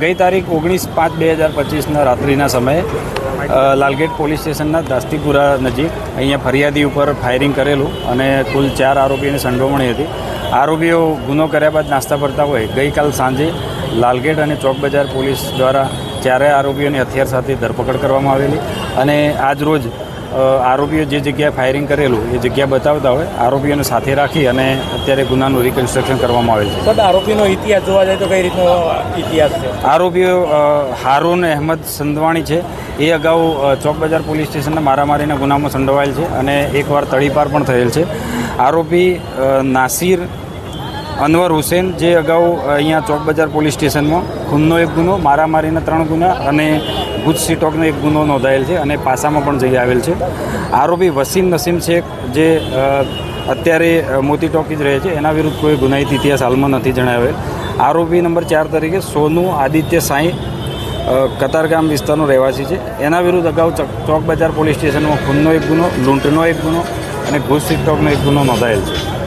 ગઈ તારીખ ઓગણીસ પાંચ બે હજાર પચીસના રાત્રિના સમયે લાલગેટ પોલીસ સ્ટેશનના દાસ્તીપુરા નજીક અહીંયા ફરિયાદી ઉપર ફાયરિંગ કરેલું અને કુલ ચાર આરોપીઓની સંડોવણી હતી. આરોપીઓ ગુનો કર્યા બાદ નાસ્તા ફરતા હોય. ગઈકાલ સાંજે લાલગેટ અને ચોક બજાર પોલીસ દ્વારા ચારેય આરોપીઓની હથિયાર સાથે ધરપકડ કરવામાં આવેલી અને આજ રોજ અ, આરોપીઓ જે જગ્યાએ ફાયરિંગ કરેલું એ જગ્યા બતાવતા હોય આરોપીઓને સાથે રાખી અને અત્યારે ગુનાનું રિકન્સ્ટ્રક્શન કરવામાં આવે છે. આરોપીનો ઇતિહાસ જોવા જાય તો કઈ રીતનો ઇતિહાસ છે? આરોપીઓ હારૂન અહેમદ સંધવાણી છે. એ અગાઉ ચોક બજાર પોલીસ સ્ટેશનના મારામારીના ગુનામાં સંડોવાયેલ છે અને એકવાર તળીપાર પણ થયેલ છે. આરોપી નાસિર અનવર હુસેન જે અગાઉ અહીંયા ચોક બજાર પોલીસ સ્ટેશનમાં ખૂનનો એક ગુનો મારામારીના ત્રણ ગુના અને ગુજ સીટોકનો એક ગુનો નોંધાયેલ છે અને પાસામાં પણ જઈ આવેલ છે. આરોપી વસીમ નસીમ શેખ જે અત્યારે મોતી મોતી ટોકીજ રહે છે. એના વિરુદ્ધ કોઈ ગુનાહિત ઇતિહાસ હાલમાં નથી જણાવેલ. આરોપી નંબર ચાર તરીકે સોનુ આદિત્ય સાંઈ કતારગામ વિસ્તારનો રહેવાસી છે. એના વિરુદ્ધ અગાઉ ચોક બજાર પોલીસ સ્ટેશનમાં ખૂનનો એક ગુનો, લૂંટનો એક ગુનો અને ઘૂસ સીટોકનો એક ગુનો નોંધાયેલ છે.